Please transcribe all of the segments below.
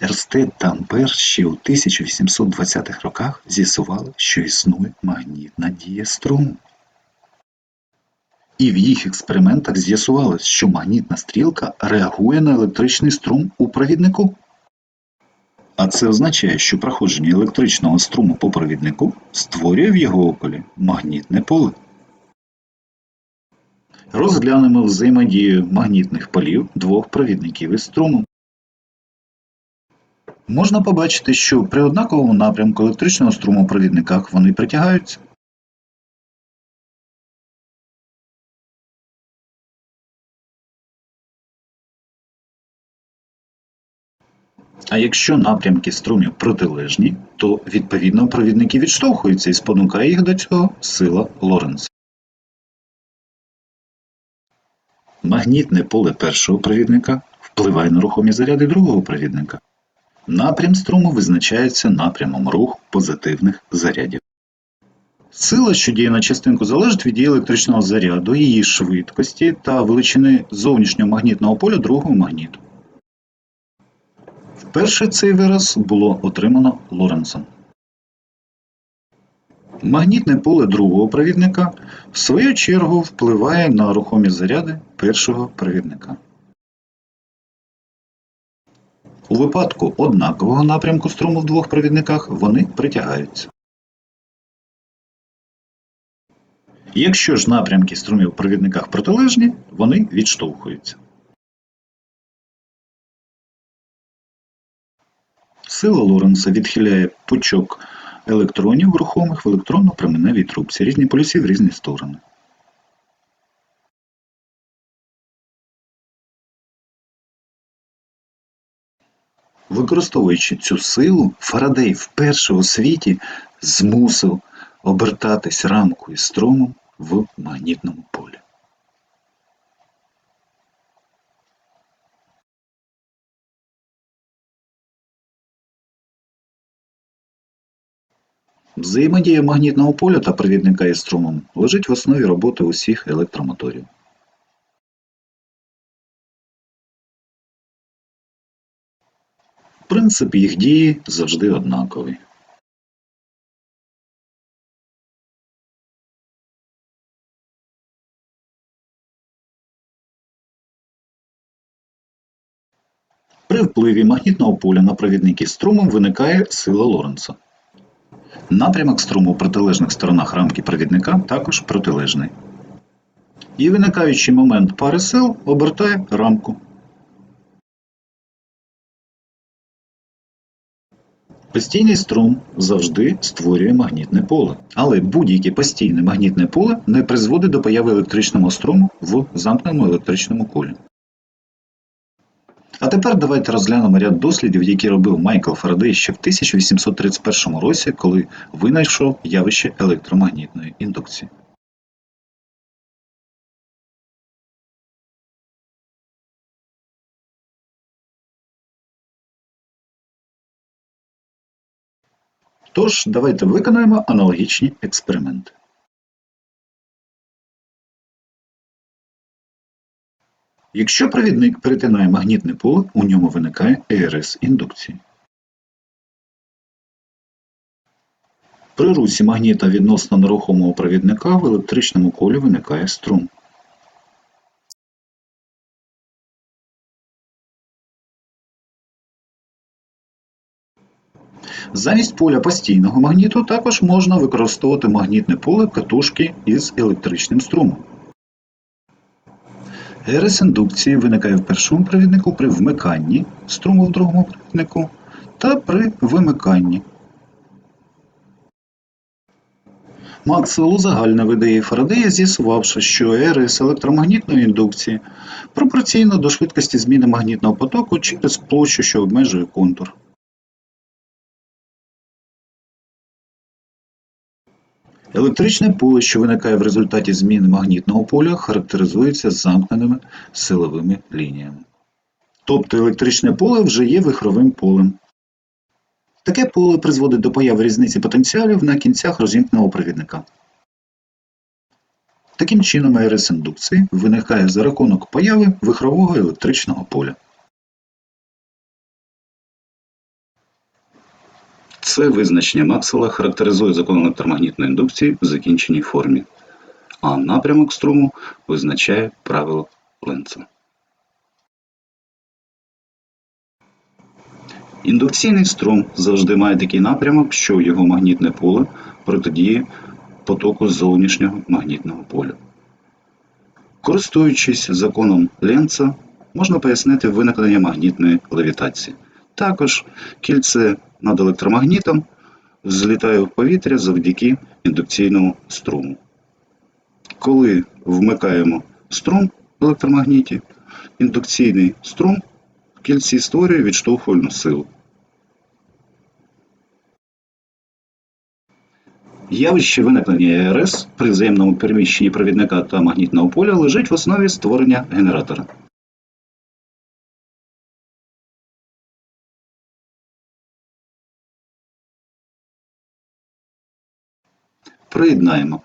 Ерстед та ще у 1820-х роках з'ясували, що існує магнітна дія струму. І в їх експериментах з'ясувалось, що магнітна стрілка реагує на електричний струм у провіднику. А це означає, що проходження електричного струму по провіднику створює в його околі магнітне поле. Розглянемо взаємодію магнітних полів двох провідників із струмом. Можна побачити, що при однаковому напрямку електричного струму у провідниках вони притягаються. А якщо напрямки струмів протилежні, то відповідно провідники відштовхуються і спонукає їх до цього сила Лоренца. Магнітне поле першого провідника впливає на рухомі заряди другого провідника. Напрям струму визначається напрямом руху позитивних зарядів. Сила, що діє на частинку, залежить від дії електричного заряду, її швидкості та величини зовнішнього магнітного поля другого магніту. Вперше цей вираз було отримано Лоренцем. Магнітне поле другого провідника в свою чергу впливає на рухомі заряди першого провідника. У випадку однакового напрямку струму в двох провідниках вони притягаються. Якщо ж напрямки струмів в провідниках протилежні, вони відштовхуються. Сила Лоренца відхиляє пучок електронів рухомих в електронно-променевій трубці. Різні полюси в різні сторони. Використовуючи цю силу, Фарадей вперше у світі змусив обертатись рамку із струмом в магнітному полі. Взаємодія магнітного поля та провідника із струмом лежить в основі роботи усіх електромоторів. Принцип їх дії завжди однаковий. При впливі магнітного поля на провідники струмом виникає сила Лоренца. Напрямок струму в протилежних сторонах рамки провідника також протилежний. І виникаючий момент пари сил обертає рамку. Постійний струм завжди створює магнітне поле, але будь-яке постійне магнітне поле не призводить до появи електричного струму в замкненому електричному колі. А тепер давайте розглянемо ряд дослідів, які робив Майкл Фарадей ще в 1831 році, коли винайшов явище електромагнітної індукції. Тож, давайте виконаємо аналогічні експерименти. Якщо провідник перетинає магнітне поле, у ньому виникає ЕРС індукції. При русі магніта відносно нерухомого провідника в електричному колі виникає струм. Замість поля постійного магніту також можна використовувати магнітне поле катушки із електричним струмом. Ерес індукції виникає в першому провіднику при вмиканні струму в другому провіднику та при вимиканні. Максвелл узагальнив ідеї Фарадея, з'ясувавши, що ЕРС електромагнітної індукції пропорційно до швидкості зміни магнітного потоку через площу, що обмежує контур. Електричне поле, що виникає в результаті зміни магнітного поля, характеризується замкненими силовими лініями. Тобто електричне поле вже є вихровим полем. Таке поле призводить до появи різниці потенціалів на кінцях розімкненого провідника. Таким чином, АРС індукції виникає за рахунок появи вихрового електричного поля. Це визначення Максвелла характеризує закон електромагнітної індукції в закінченій формі, а напрямок струму визначає правило Ленца. Індукційний струм завжди має такий напрямок, що його магнітне поле протидіє потоку зовнішнього магнітного поля. Користуючись законом Ленца, можна пояснити виникнення магнітної левітації. Також кільце над електромагнітом злітає в повітря завдяки індукційному струму. Коли вмикаємо струм в електромагніті, індукційний струм в кільці створює відштовхувальну силу. Явище виникнення РС при взаємному переміщенні провідника та магнітного поля лежить в основі створення генератора. Приєднаємо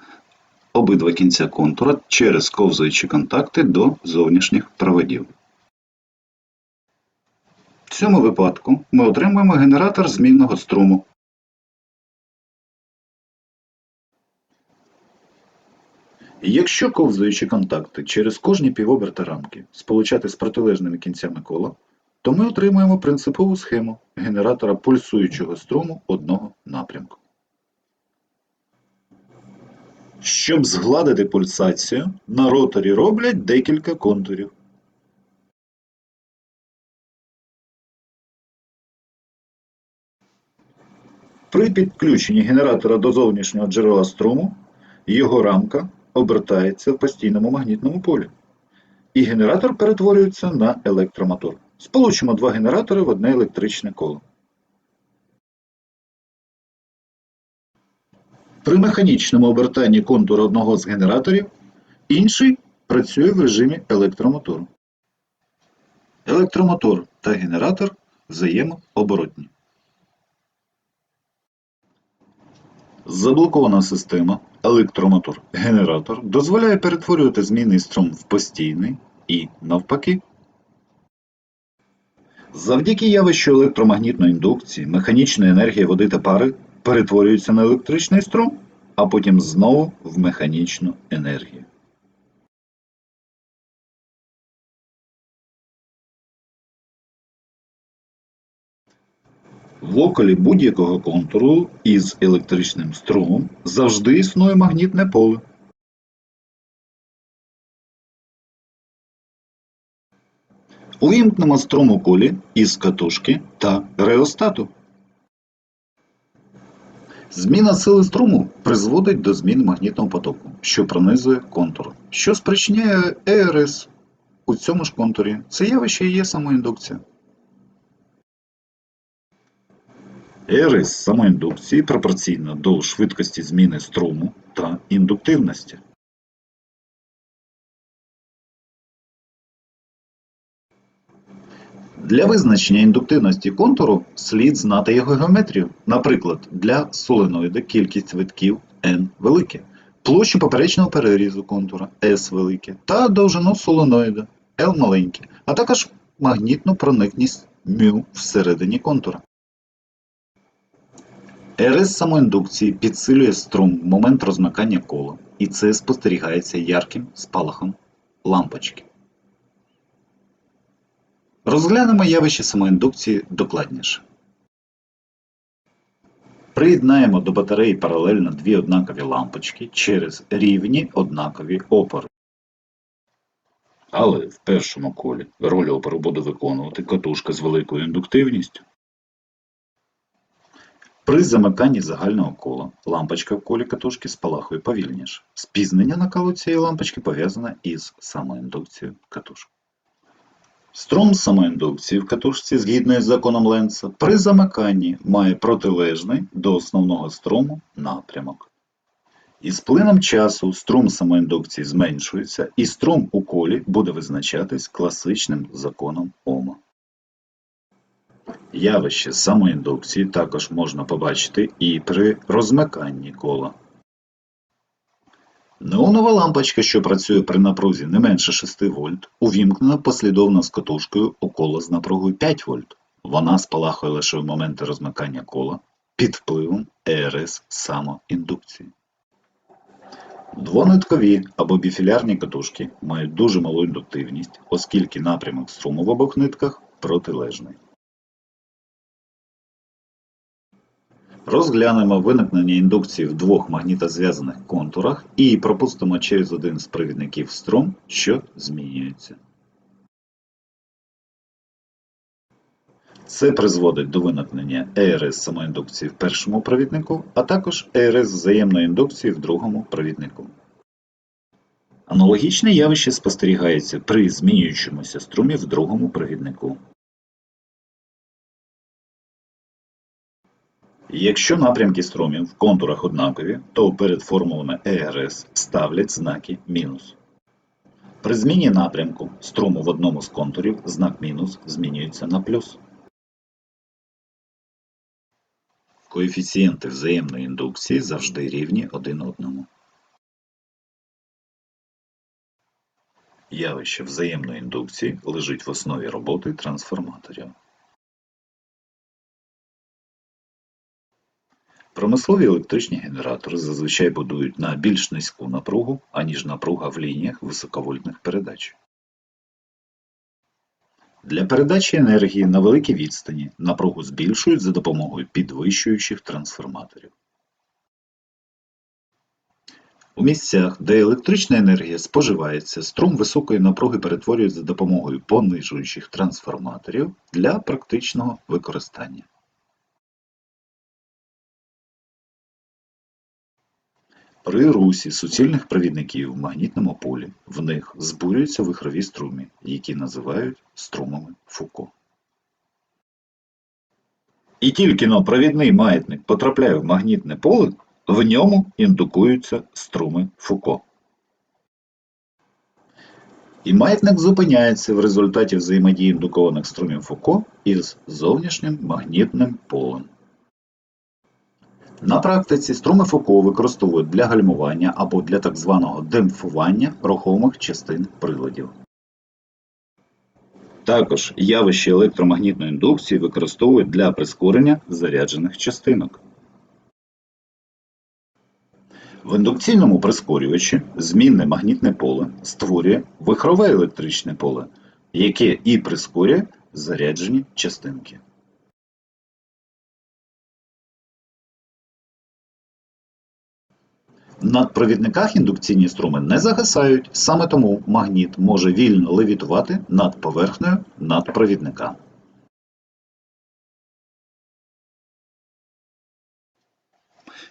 обидва кінця контура через ковзуючі контакти до зовнішніх проводів. В цьому випадку ми отримуємо генератор змінного струму. Якщо ковзуючі контакти через кожні півоберта рамки сполучати з протилежними кінцями кола, то ми отримуємо принципову схему генератора пульсуючого струму одного напрямку. Щоб згладити пульсацію, на роторі роблять декілька контурів. При підключенні генератора до зовнішнього джерела струму його рамка обертається в постійному магнітному полі. І генератор перетворюється на електромотор. Сполучимо два генератори в одне електричне коло. При механічному обертанні контура одного з генераторів інший працює в режимі електромотору. Електромотор та генератор взаємооборотні. Заблокована система електромотор-генератор дозволяє перетворювати змінний струм в постійний і навпаки. Завдяки явищу електромагнітної індукції механічна енергія води та пари перетворюється на електричний струм, а потім знову в механічну енергію. В околі будь-якого контуру із електричним струмом завжди існує магнітне поле. Увімкнемо струм у колі із катушки та реостату. Зміна сили струму призводить до змін магнітного потоку, що пронизує контур, що спричиняє ЕРС. У цьому ж контурі це явище є самоіндукція. ЕРС самоіндукції пропорційна до швидкості зміни струму та індуктивності. Для визначення індуктивності контуру слід знати його геометрію. Наприклад, для соленоїда кількість витків n велике, площу поперечного перерізу контура S велике та довжину соленоїда L маленьке, а також магнітну проникність μ всередині контура. РС самоіндукції підсилює струм в момент розмикання кола, і це спостерігається ярким спалахом лампочки. Розглянемо явище самоіндукції докладніше. Приєднаємо до батареї паралельно дві однакові лампочки через рівні однакові опори. Але в першому колі роль опору буде виконувати катушка з великою індуктивністю. При замиканні загального кола лампочка в колі катушки спалахує повільніше. Спізнення накалу цієї лампочки пов'язане із самоіндукцією катушки. Струм самоіндукції в катушці згідно із законом Ленца при замиканні має протилежний до основного струму напрямок. Із плином часу струм самоіндукції зменшується і струм у колі буде визначатись класичним законом Ома. Явище самоіндукції також можна побачити і при розмиканні кола. Неонова лампочка, що працює при напрузі не менше 6 вольт, увімкнена послідовно з катушкою у коло з напругою 5 вольт. Вона спалахує лише в моменти розмикання кола під впливом ЕРС самоіндукції. Двониткові або біфілярні катушки мають дуже малу індуктивність, оскільки напрямок струму в обох нитках протилежний. Розглянемо виникнення індукції в двох магнітозв'язаних контурах і пропустимо через один з провідників струм, що змінюється. Це призводить до виникнення ЕРС самоіндукції в першому провіднику, а також ЕРС взаємної індукції в другому провіднику. Аналогічне явище спостерігається при змінюючомуся струмі в другому провіднику. Якщо напрямки струмів в контурах однакові, то перед формулами ЕРС ставлять знаки мінус. При зміні напрямку струму в одному з контурів знак мінус змінюється на плюс. Коефіцієнти взаємної індукції завжди рівні один одному. Явище взаємної індукції лежить в основі роботи трансформаторів. Промислові електричні генератори зазвичай будують на більш низьку напругу, аніж напруга в лініях високовольтних передач. Для передачі енергії на великій відстані напругу збільшують за допомогою підвищуючих трансформаторів. У місцях, де електрична енергія споживається, струм високої напруги перетворюють за допомогою понижуючих трансформаторів для практичного використання. При русі суцільних провідників в магнітному полі в них збурюються вихрові струми, які називають струмами Фуко. І тільки но провідний маятник потрапляє в магнітне поле, в ньому індукуються струми Фуко. І маятник зупиняється в результаті взаємодії індукованих струмів Фуко із зовнішнім магнітним полем. На практиці струми Фуко використовують для гальмування або для так званого демпфування рухомих частин приладів. Також явище електромагнітної індукції використовують для прискорення заряджених частинок. В індукційному прискорювачі змінне магнітне поле створює вихрове електричне поле, яке і прискорює заряджені частинки. На провідниках індукційні струми не загасають, саме тому магніт може вільно левітувати над поверхнею надпровідника.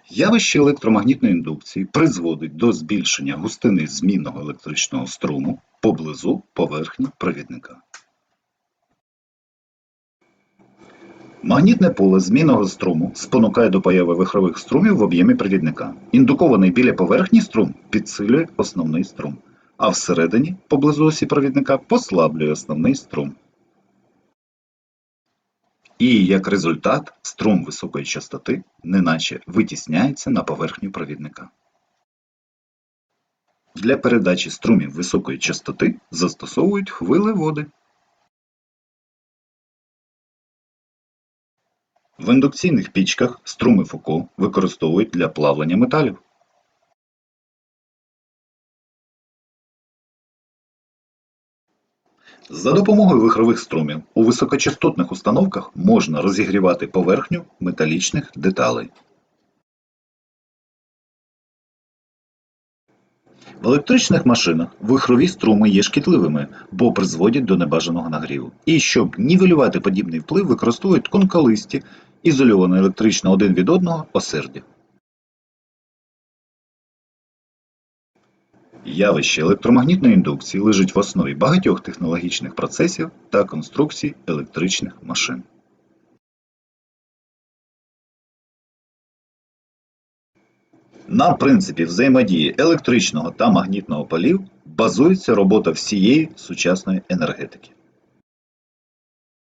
Явище електромагнітної індукції призводить до збільшення густини змінного електричного струму поблизу поверхні провідника. Магнітне поле змінного струму спонукає до появи вихрових струмів в об'ємі провідника. Індукований біля поверхні струм підсилює основний струм, а всередині, поблизу осі провідника, послаблює основний струм. І як результат, струм високої частоти неначе витісняється на поверхню провідника. Для передачі струмів високої частоти застосовують хвилеводи. В індукційних пічках струми Фуко використовують для плавлення металів. За допомогою вихрових струмів у високочастотних установках можна розігрівати поверхню металічних деталей. В електричних машинах вихрові струми є шкідливими, бо призводять до небажаного нагріву. І щоб нівелювати подібний вплив, використовують тонколисті, ізольоване електрично один від одного осердя. Явище електромагнітної індукції лежить в основі багатьох технологічних процесів та конструкцій електричних машин. На принципі взаємодії електричного та магнітного полів базується робота всієї сучасної енергетики.